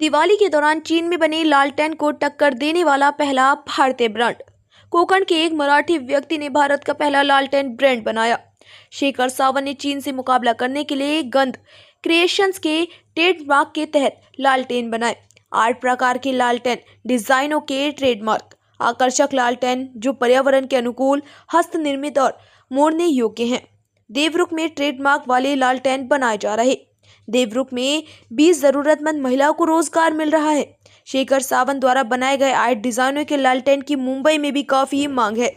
दिवाली के दौरान चीन में बने लालटेन को टक्कर देने वाला पहला भारतीय ब्रांड। कोकण के एक मराठी व्यक्ति ने भारत का पहला लालटेन ब्रांड बनाया। शेखर सावन ने चीन से मुकाबला करने के लिए गंध क्रिएशंस के ट्रेडमार्क के तहत लालटेन बनाए। आठ प्रकार के लालटेन, डिजाइनों के ट्रेडमार्क। आकर्षक लालटेन, जो पर्यावरण के अनुकूल हस्त निर्मित और मोड़ने योग्य हैं। देवरुख में ट्रेडमार्क वाले लालटेन बनाए जा रहे। देवरुख में 20 जरूरतमंद महिलाओं को रोजगार मिल रहा है। शेखर सावंत द्वारा बनाए गए आठ डिजाइनों के लालटेन की मुंबई में भी काफी मांग है।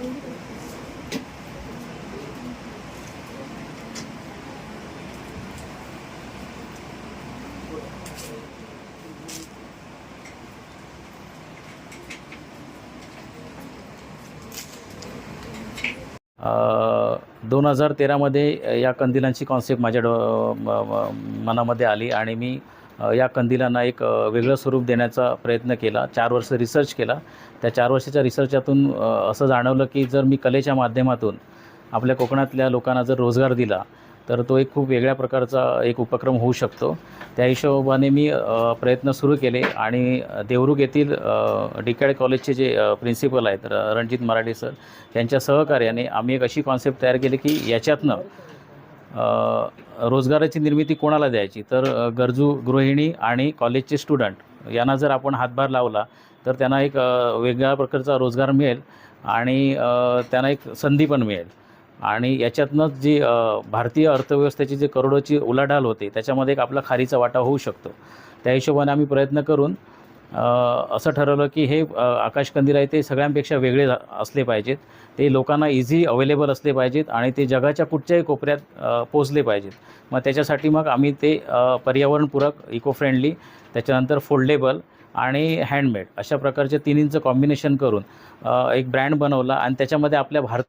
दोन हजार तेरामध्ये या कंदिलांची कॉन्सेप्ट माझ्या डो मनामध्ये आली आणि मी या कंदिलांना एक वेगळं स्वरूप देण्याचा प्रयत्न केला. चार वर्ष रिसर्च केला. त्या चार वर्षाच्या रिसर्चातून असं जाणवलं की जर मी कलेच्या माध्यमातून आपल्या कोकणातल्या लोकांना जर रोजगार दिला तर तो एक खूप वेगळ्या प्रकारचा एक उपक्रम होऊ शकतो. त्या हिशोबाने मी प्रयत्न सुरू केले आणि देवरुख येथील डिकॅड कॉलेजचे जे प्रिन्सिपल आहेत रणजित मराठे सर त्यांच्या सहकार्याने आम्ही एक अशी कॉन्सेप्ट तयार केली की याच्यातनं रोजगाराची निर्मिती कोणाला द्यायची? तर गरजू गृहिणी आणि कॉलेजचे स्टुडंट यांना जर आपण हातभार लावला तर त्यांना एक वेगळ्या प्रकारचा रोजगार मिळेल आणि त्यांना एक संधी पण मिळेल. आणि याच्यातनंच जी भारतीय अर्थव्यवस्थेची जी करोडोची उलाढाल होते त्याच्यामध्ये एक आपला खारीचा वाटा होऊ शकतो. त्या हिशोबाने आम्ही प्रयत्न करून असं ठरवलं की हे आकाशकंदील आहे ते सगळ्यांपेक्षा वेगळे असले पाहिजेत. ते लोकांना इझी अवेलेबल असले पाहिजेत आणि ते जगाच्या कुठच्याही कोपऱ्यात पोचले पाहिजेत. मग त्याच्यासाठी मग आम्ही ते पर्यावरणपूरक इको फ्रेंडली त्याच्यानंतर फोल्डेबल आणि हँडमेड अशा प्रकारचे तिन्हींचं कॉम्बिनेशन करून एक ब्रँड बनवला आणि त्याच्यामध्ये आपल्या भारत